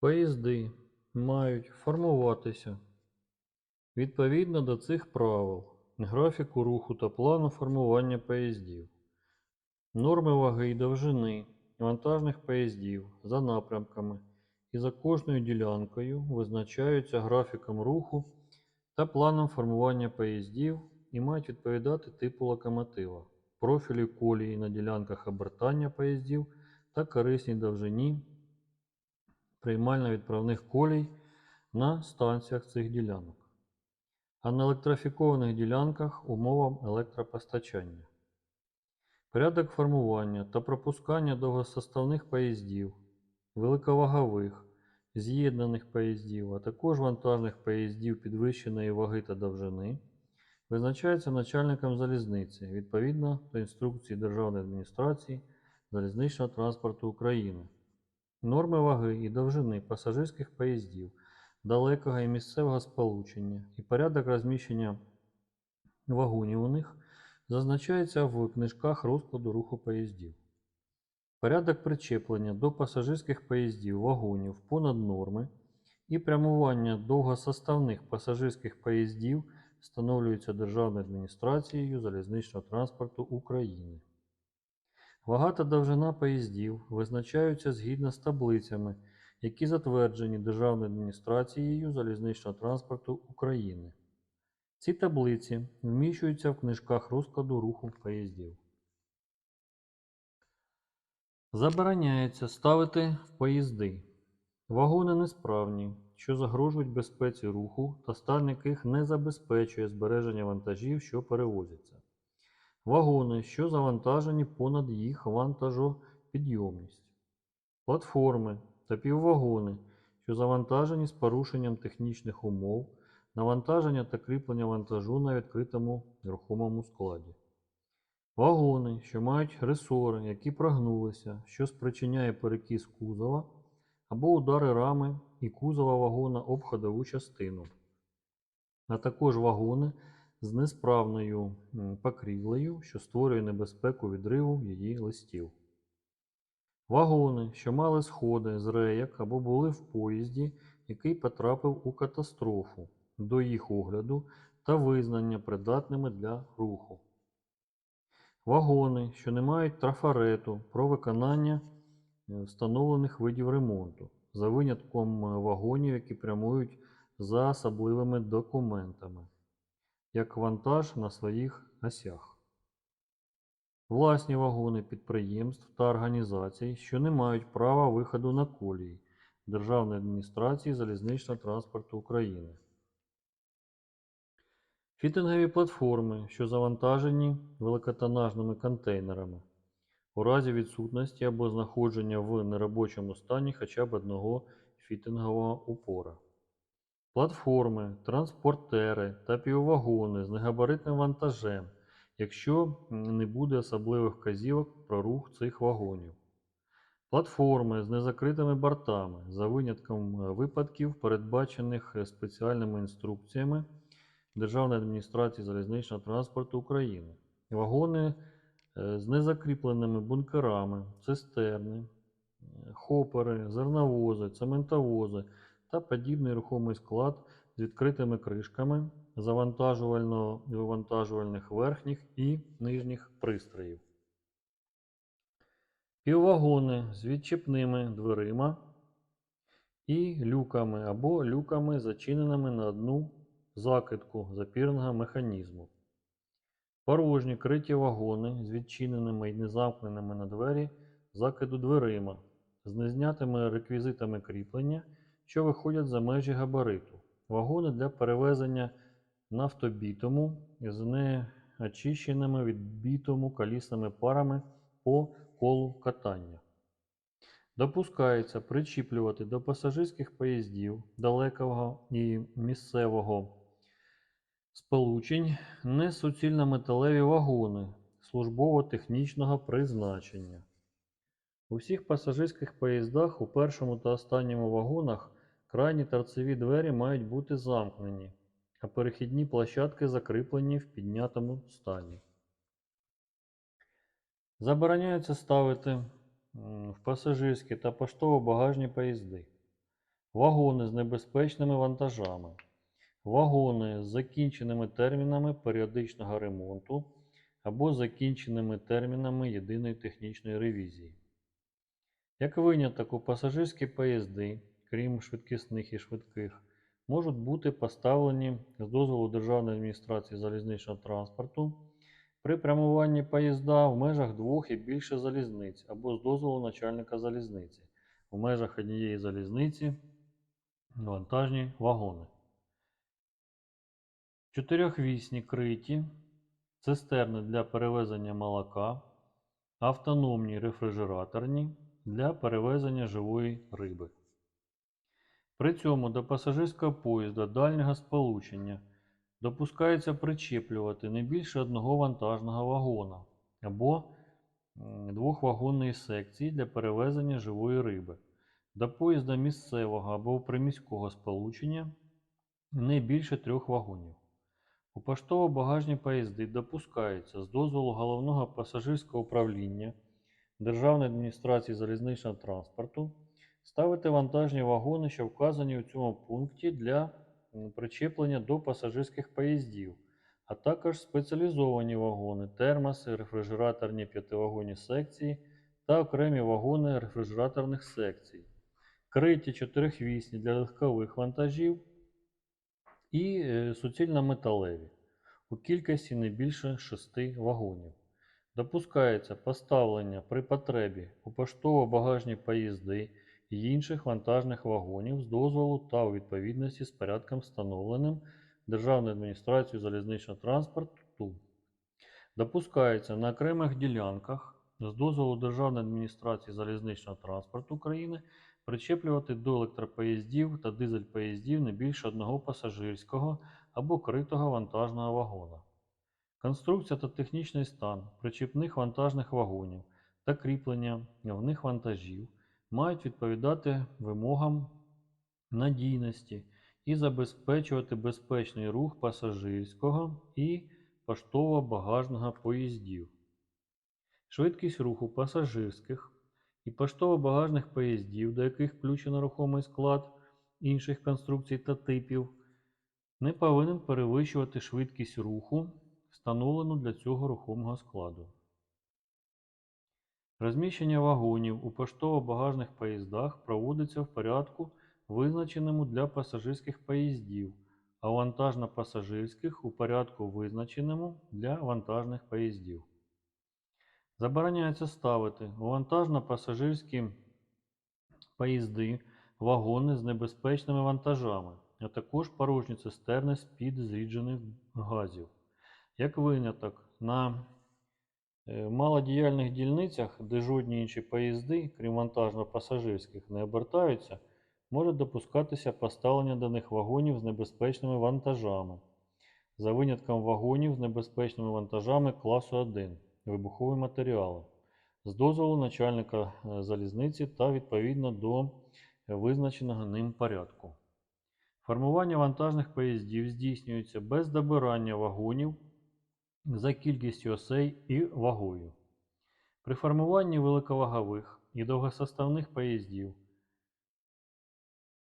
Поїзди мають формуватися відповідно до цих правил графіку руху та плану формування поїздів. Норми ваги і довжини вантажних поїздів за напрямками і за кожною ділянкою визначаються графіком руху та планом формування поїздів і мають відповідати типу локомотива, профілю колії на ділянках обертання поїздів та корисній довжині приймально-відправних колій на станціях цих ділянок, а на електрифікованих ділянках умовам електропостачання. Порядок формування та пропускання довгосоставних поїздів, великовагових, з'єднаних поїздів, а також вантажних поїздів підвищеної ваги та довжини визначається начальником залізниці відповідно до інструкції Державної адміністрації залізничного транспорту України. Норми ваги і довжини пасажирських поїздів далекого і місцевого сполучення і порядок розміщення вагонів у них зазначається в книжках розкладу руху поїздів. Порядок причеплення до пасажирських поїздів вагонів понад норми і прямування довгосоставних пасажирських поїздів встановлюється Державною адміністрацією залізничного транспорту України. Вага та довжина поїздів визначаються згідно з таблицями, які затверджені Державною адміністрацією залізничного транспорту України. Ці таблиці вміщуються в книжках розкладу руху поїздів. Забороняється ставити в поїзди вагони несправні, що загрожують безпеці руху та стан яких не забезпечує збереження вантажів, що перевозяться. Вагони, що завантажені понад їх вантажопідйомність. Платформи та піввагони, що завантажені з порушенням технічних умов, навантаження та кріплення вантажу на відкритому рухомому складі. Вагони, що мають ресори, які прогнулися, що спричиняє перекіс кузова або удари рами і кузова вагона об ходову частину, а також вагони з несправною покрівлею, що створює небезпеку відриву її листів. Вагони, що мали сходи з рейок або були в поїзді, який потрапив у катастрофу до їх огляду та визнання придатними для руху. Вагони, що не мають трафарету про виконання е, встановлених видів ремонту, за винятком е, вагонів, які прямують за особливими документами, як вантаж на своїх осях. Власні вагони підприємств та організацій, що не мають права виходу на колії Державної адміністрації залізничного транспорту України. Фітингові платформи, що завантажені великотонажними контейнерами, у разі відсутності або знаходження в неробочому стані хоча б одного фітингового упора. Платформи, транспортери та піввагони з негабаритним вантажем, якщо не буде особливих вказівок про рух цих вагонів. Платформи з незакритими бортами за винятком е, випадків, передбачених е, спеціальними інструкціями Державної адміністрації залізничного транспорту України. Вагони е, з незакріпленими бункерами, цистерни, хопери, зерновози, цементовози та подібний рухомий склад з відкритими кришками завантажувально-вивантажувальних верхніх і нижніх пристроїв. Піввагони з відчіпними дверима і люками або люками, зачиненими на одну закидку запірного механізму. Порожні криті вагони з відчиненими і незамкненими на двері закиду дверима, з незнятими реквізитами кріплення, що виходять за межі габариту. Вагони для перевезення нафтобітому з неочищеними від бітуму колісними парами по колу катання. Допускається причіплювати до пасажирських поїздів далекого і місцевого сполучень несуцільнометалеві вагони службово-технічного призначення. У всіх пасажирських поїздах у першому та останньому вагонах крайні торцеві двері мають бути замкнені, а перехідні площадки закріплені в піднятому стані. Забороняється ставити в пасажирські та поштово-багажні поїзди вагони з небезпечними вантажами, вагони з закінченими термінами періодичного ремонту або закінченими термінами єдиної технічної ревізії. Як виняток у пасажирські поїзди, крім швидкісних і швидких, можуть бути поставлені з дозволу Державної адміністрації залізничного транспорту при прямуванні поїзда в межах двох і більше залізниць або з дозволу начальника залізниці в межах однієї залізниці вантажні вагони. Чотирьохвісні криті, цистерни для перевезення молока, автономні рефрижераторні для перевезення живої риби. При цьому до пасажирського поїзда дальнього сполучення допускається причеплювати не більше одного вантажного вагона або двохвагонної секції для перевезення живої риби. До поїзда місцевого або приміського сполучення не більше трьох вагонів. У поштово-багажні поїзди допускається з дозволу головного пасажирського управління Державної адміністрації залізничного транспорту ставити вантажні вагони, що вказані у цьому пункті для причеплення до пасажирських поїздів, а також спеціалізовані вагони, термоси, рефрижераторні п'ятивагонні секції та окремі вагони рефрижераторних секцій, криті чотирихвісні для легкових вантажів і е, суцільно-металеві у кількості не більше 6 вагонів. Допускається поставлення при потребі у поштово-багажні поїзди і інших вантажних вагонів з дозволу та у відповідності з порядком встановленим Державною адміністрацією залізничного транспорту. Допускається на окремих ділянках з дозволу Державної адміністрації залізничного транспорту України причеплювати до електропоїздів та дизель-поїздів не більше одного пасажирського або критого вантажного вагона. Конструкція та технічний стан причіпних вантажних вагонів та кріплення в них вантажів мають відповідати вимогам надійності і забезпечувати безпечний рух пасажирського і поштово-багажного поїздів. Швидкість руху пасажирських і поштово-багажних поїздів, до яких включено рухомий склад інших конструкцій та типів, не повинен перевищувати швидкість руху, встановлену для цього рухомого складу. Розміщення вагонів у поштово-багажних поїздах проводиться в порядку, визначеному для пасажирських поїздів, а вантажно-пасажирських у порядку, визначеному для вантажних поїздів. Забороняється ставити у вантажно-пасажирські поїзди вагони з небезпечними вантажами, а також порожні цистерни з-під зріджених газів. Як виняток, на е, малодіяльних дільницях, де жодні інші поїзди, крім вантажно-пасажирських, не обертаються, може допускатися поставлення до них вагонів з небезпечними вантажами, за винятком вагонів з небезпечними вантажами класу 1 вибухові матеріали, з дозволу начальника е, залізниці та відповідно до визначеного ним порядку. Формування вантажних поїздів здійснюється без добирання вагонів за кількістю осей і вагою. При формуванні великовагових і довгосоставних поїздів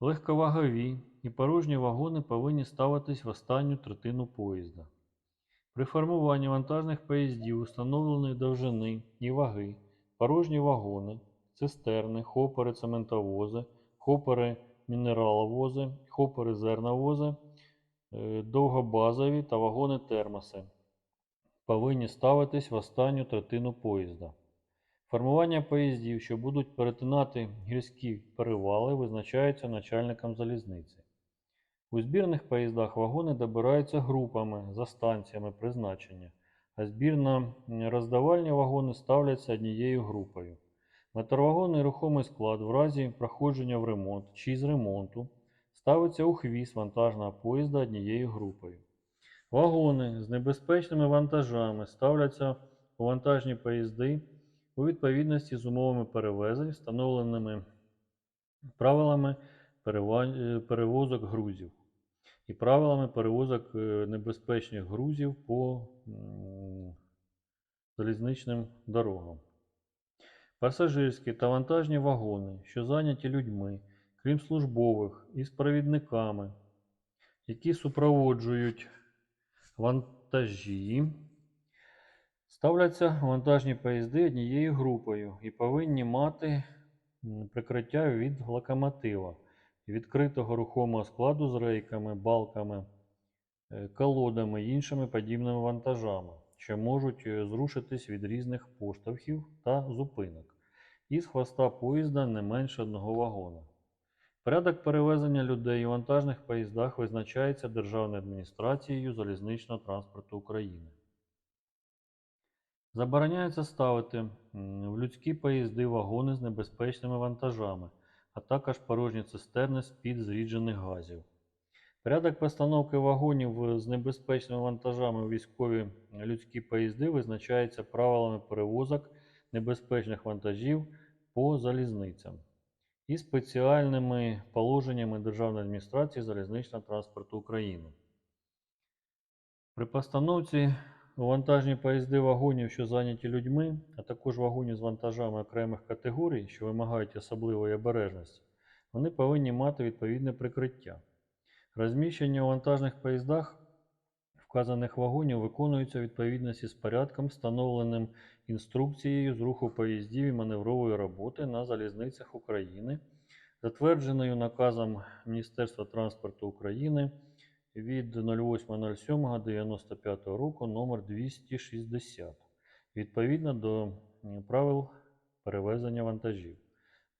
легковагові і порожні вагони повинні ставитись в останню третину поїзда. При формуванні вантажних поїздів установленої довжини і ваги порожні вагони, цистерни, хопери цементовози, хопери мінераловози, хопери зерновози, е, довгобазові та вагони термоси повинні ставитись в останню третину поїзда. Формування поїздів, що будуть перетинати гірські перевали, визначається начальником залізниці. У збірних поїздах вагони добираються групами за станціями призначення, а збірно-роздавальні вагони ставляться однією групою. Моторвагонний рухомий склад в разі проходження в ремонт чи з ремонту ставиться у хвіст вантажного поїзда однією групою. Вагони з небезпечними вантажами ставляться у вантажні поїзди у відповідності з умовами перевезень, встановленими правилами е, перевозок грузів і правилами перевозок е, небезпечних грузів по залізничним дорогам. Пасажирські та вантажні вагони, що зайняті людьми, крім службових, із провідниками, які супроводжують вантажі, ставляться вантажні поїзди однією групою і повинні мати прикриття від локомотива, відкритого рухомого складу з рейками, балками, е, колодами і іншими подібними вантажами, що можуть е, зрушитись від різних поштовхів та зупинок. Із хвоста поїзда не менше одного вагона. Порядок перевезення людей у вантажних поїздах визначається Державною адміністрацією залізничного транспорту України. Забороняється ставити в людські поїзди вагони з небезпечними вантажами, а також порожні цистерни з-під зріджених газів. Порядок постановки вагонів з небезпечними вантажами у військові людські поїзди визначається правилами перевозок небезпечних вантажів по залізницям і спеціальними положеннями Державної адміністрації залізничного транспорту України. При постановці вантажні поїзди вагонів, що зайняті людьми, а також вагонів з вантажами окремих категорій, що вимагають особливої обережності, вони повинні мати відповідне прикриття. Розміщення у вантажних поїздах вказаних вагонів виконується у відповідності з порядком, встановленим інструкцією з руху поїздів і маневрової роботи на залізницях України, затвердженою наказом Міністерства транспорту України від 08.07.95 року номер 260 відповідно до правил перевезення вантажів,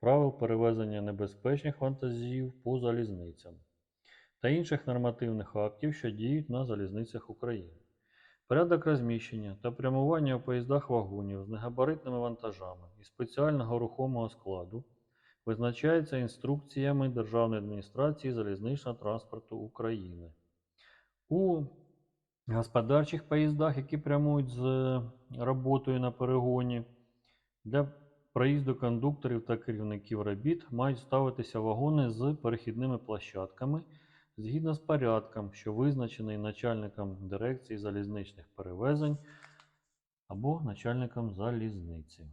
правил перевезення небезпечних вантажів по залізницям та інших нормативних актів, що діють на залізницях України. Порядок розміщення та прямування у поїздах вагонів з негабаритними вантажами і спеціального рухомого складу визначається інструкціями Державної адміністрації залізничного транспорту України. У господарчих поїздах, які прямують з роботою на перегоні, для проїзду кондукторів та керівників робіт мають ставитися вагони з перехідними площадками згідно з порядком, що визначений начальником дирекції залізничних перевезень або начальником залізниці.